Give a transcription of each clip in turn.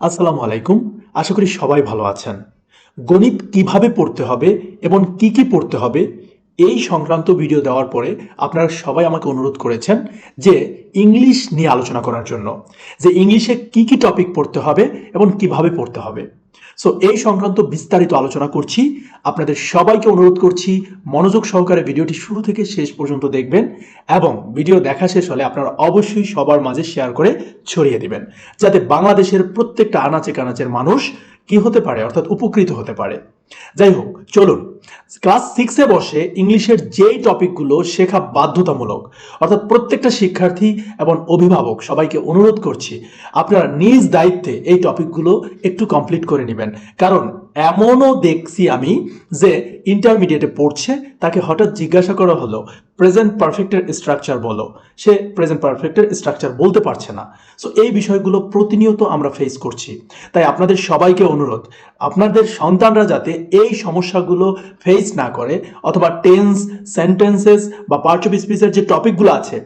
আসসালামু আলাইকুম। আশা করি সবাই ভালো আছেন। গণিত কীভাবে পড়তে হবে এবং কি কি পড়তে হবে, এই সংক্রান্ত ভিডিও দেওয়ার পরে আপনারা সবাই আমাকে অনুরোধ করেছেন যে ইংলিশ নিয়ে আলোচনা করার জন্য, যে ইংলিশে কি কি টপিক পড়তে হবে এবং কীভাবে পড়তে হবে। সো এই সংক্রান্ত বিস্তারিত আলোচনা করছি। আপনাদের সবাইকে অনুরোধ করছি, মনোযোগ সহকারে ভিডিওটি শুরু থেকে শেষ পর্যন্ত দেখবেন এবং ভিডিও দেখা শেষ হলে আপনারা অবশ্যই সবার মাঝে শেয়ার করে ছড়িয়ে দিবেন। যাতে বাংলাদেশের প্রত্যেকটা আনাচে কানাচের মানুষ কি হতে পারে, অর্থাৎ উপকৃত হতে পারে। যাই হোক চলুন। ক্লাস সিক্সে বসে ইংলিশের যেই টপিকগুলো শেখা বাধ্যতামূলক, অর্থাৎ প্রত্যেকটা শিক্ষার্থী এবং অভিভাবক সবাইকে অনুরোধ করছি, আপনারা নিজ দায়িত্বে এই টপিকগুলো একটু কমপ্লিট করে নেবেন। কারণ এমনও দেখছি আমি যে ইন্টারমিডিয়েটে পড়ছে, তাকে হঠাৎ জিজ্ঞাসা করা হলো প্রেজেন্ট পারফেক্টের স্ট্রাকচার বলো। সে প্রেজেন্ট পারফেক্টের স্ট্রাকচার বলতে পারছে না। সো এই বিষয়গুলো প্রতিনিয়ত আমরা ফেস করছি। তাই আপনাদের সবাইকে অনুরোধ, আপনাদের সন্তানরা যাতে এই সমস্যাগুলো ফেস না করে, অথবা টেন্স সেন্টেন্সেস বা পার্ট অফ স্পিচের যে টপিকগুলো আছে,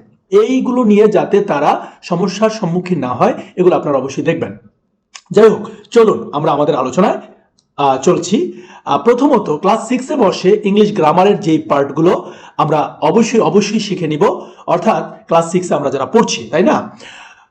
এইগুলো নিয়ে যাতে তারা সমস্যার সম্মুখীন না হয়, এগুলো আপনারা অবশ্যই দেখবেন। যাই হোক, চলুন আমরা আমাদের আলোচনায় চলছি। প্রথমত ক্লাস সিক্সে বসে ইংলিশ গ্রামারের যে পার্টগুলো আমরা অবশ্যই অবশ্যই শিখে নিব। অর্থাৎ ক্লাস সিক্সে আমরা যারা পড়ছি, তাই না?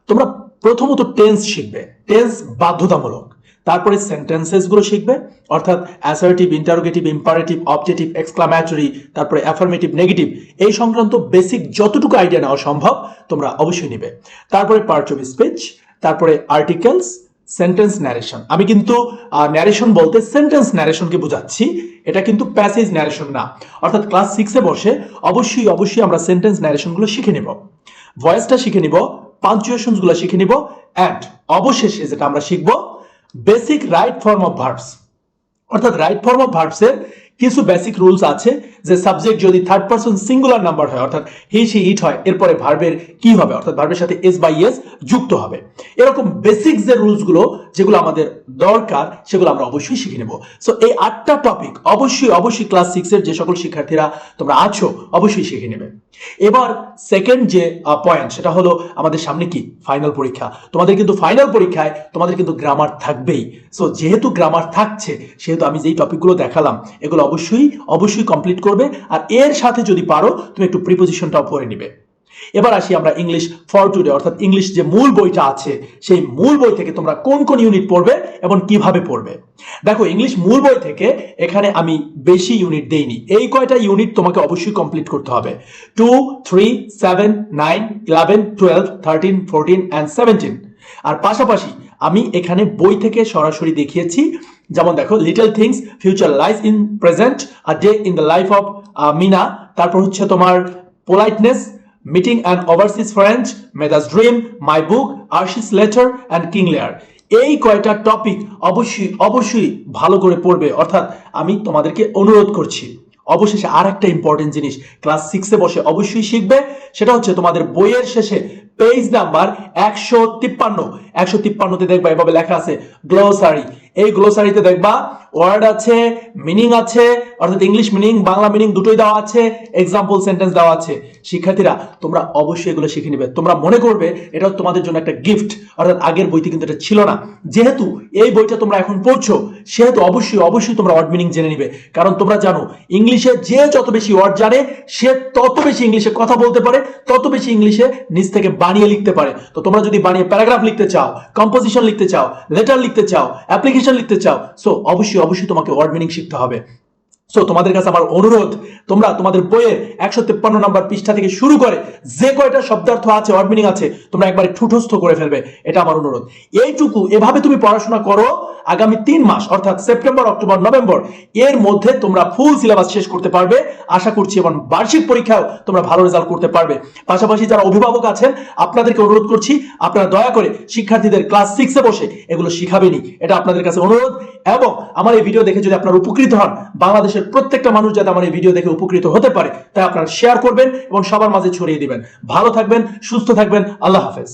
তোমরা প্রথমত টেন্স শিখবে। টেন্স বাধ্যতামূলক। তারপরে সেন্টেন্সেসগুলো শিখবে, অর্থাৎ assertive interrogative imperative objective exclamatory তারপরে অ্যাফার্মেটিভ নেগেটিভ এই সংক্রান্ত বেসিক যতটুকু আইডিয়া নেওয়া সম্ভব তোমরা অবশ্যই নিবে। তারপরে পার্ট অফ স্পিচ তারপরে আর্টিকেলস সেন্টেন্স ন্যারেশন আমি কিন্তু ন্যারেশন বলতে সেন্টেন্স ন্যারেশনকে বোঝাচ্ছি, এটা কিন্তু প্যাসেজ ন্যারেশন না। অর্থাৎ ক্লাস সিক্সে বসে অবশ্যই অবশ্যই আমরা সেন্টেন্স ন্যারেশনগুলো শিখে নিব। ভয়েসটা শিখে নিব পাঞ্চুয়েশনসগুলো শিখে নিব অ্যান্ড অবশেষে যেটা আমরা শিখব basic right form of verbs অর্থাৎ রাইট ফর্ম অফ ভার্বসের কিছু বেসিক রুলস আছে, যে সাবজেক্ট যদি থার্ড পারসন সিঙ্গুলার নাম্বার হয়, অর্থাৎ হি সি ইট হয়, এরপরে ভার্বের কি হবে? অর্থাৎ ভার্বের সাথে এস বাই এস যুক্ত হবে। এরকম বেসিক যে রুলসগুলো যেগুলো আমাদের দরকার, সেগুলো আমরা অবশ্যই শিখে নেব। সো এই আটটা টপিক অবশ্যই অবশ্যই ক্লাস সিক্সের যে সকল শিক্ষার্থীরা তোমরা আছো, অবশ্যই শিখে নেবে। এবার সেকেন্ড যে পয়েন্ট সেটা হলো আমাদের সামনে কি? ফাইনাল পরীক্ষা। তোমাদের কিন্তু ফাইনাল পরীক্ষায় তোমাদের কিন্তু গ্রামার থাকবেই। সো যেহেতু গ্রামার থাকছে, সেহেতু আমি যেই টপিকগুলো দেখালাম, এগুলো অবশ্যই অবশ্যই কমপ্লিট করবে। আর এর সাথে যদি পারো, তুমি একটু প্রিপোজিশনটাও পড়ে নিবে। এবার আসি আমরা ইংলিশ ফর টুডে অর্থাৎ ইংলিশ যে মূল বইটা আছে, সেই মূল বই থেকে তোমরা কোন কোন ইউনিট পড়বে এবং কীভাবে পড়বে? দেখো ইংলিশ মূল বই থেকে এখানে আমি বেশি ইউনিট দেইনি। এই কয়টা ইউনিট তোমাকে অবশ্যই কমপ্লিট করতে হবে। Two three seven nine eleven twelve thirteen fourteen and seventeen আর পাশাপাশি আমি এখানে বই থেকে সরাসরি দেখিয়েছি, যেমন দেখো little things future life in present a day in the life of Meena, তারপর হচ্ছে তোমার politeness meeting and overseas friend Medha's dream my book আর্শিস letter and king Lear এই কয়টা টপিক অবশ্যই অবশ্যই ভালো করে পড়বে। অর্থাৎ আমি তোমাদেরকে অনুরোধ করছি, অবশেষে আর একটা ইম্পর্টেন্ট জিনিস ক্লাস সিক্সে বসে অবশ্যই শিখবে, সেটা হচ্ছে তোমাদের বইয়ের শেষে পেজ নাম্বার একশো তিপ্পান্ন। একশো তিপ্পান্নতে দেখবা এভাবে লেখা আছে গ্লোসারি এই গ্লোসারিতে দেখবা ওয়ার্ড আছে মিনিং আছে, অর্থাৎ ইংলিশ মিনিং বাংলা মিনিং দুটোই দেওয়া আছে এক্সাম্পল সেন্টেন্স দেওয়া আছে। শিক্ষার্থীরা, তোমরা অবশ্যই এগুলো শিখে নেবে। তোমরা মনে করবে এটা তোমাদের জন্য একটা গিফট অর্থাৎ আগের বইতে কিন্তু এটা ছিল না। যেহেতু এই বইটা তোমরা এখন পড়ছো, সেহেতু অবশ্যই অবশ্যই তোমরা ওয়ার্ড মিনিং জেনে নিবে। কারণ তোমরা জানো ইংলিশে যে যত বেশি ওয়ার্ড জানে, সে তত বেশি ইংলিশে কথা বলতে পারে, তত বেশি ইংলিশে নিজ থেকে বানিয়ে লিখতে পারে। তো তোমরা যদি বানিয়ে প্যারাগ্রাফ লিখতে চাও কম্পোজিশন লিখতে চাও লেটার লিখতে চাও অ্যাপ্লিকেশন লিখতে চাও সো অবশ্যই অবশ্যই তোমাকে ওয়ার্ড মিনিং শিখতে হবে। সো তোমাদের কাছে আমার অনুরোধ, তোমরা তোমাদের বইয়ের একশো তেপ্পান্ন নম্বর পৃষ্ঠা থেকে শুরু করে যে কয়টা শব্দার্থ আছে ওয়ার্ড মিনিং আছে, তোমরা একবারে ঠুঠস্থ করে ফেলবে। এটা আমার অনুরোধ। এইটুকু এভাবে তুমি পড়াশোনা করো আগামী তিন মাস, অর্থাৎ সেপ্টেম্বর, অক্টোবর, নভেম্বর, এর মধ্যে তোমরা ফুল সিলেবাস শেষ করতে পারবে। আশা করছি এবং বার্ষিক পরীক্ষাও তোমরা ভালো রেজাল্ট করতে পারবে। পাশাপাশি যারা অভিভাবক আছেন, আপনাদেরকে অনুরোধ করছি, আপনারা দয়া করে শিক্ষার্থীদের ক্লাস সিক্সে বসে এগুলো শিখাবেনি এটা আপনাদের কাছে অনুরোধ এবং আমার এই ভিডিও দেখে যদি আপনারা উপকৃত হন বাংলাদেশের প্রত্যেকটা মানুষ যাতে আমার এই ভিডিও দেখে উপকৃত হতে পারে, তাই আপনারা শেয়ার করবেন এবং সবার মাঝে ছড়িয়ে দিবেন। ভালো থাকবেন, সুস্থ থাকবেন, আল্লাহ হাফেজ।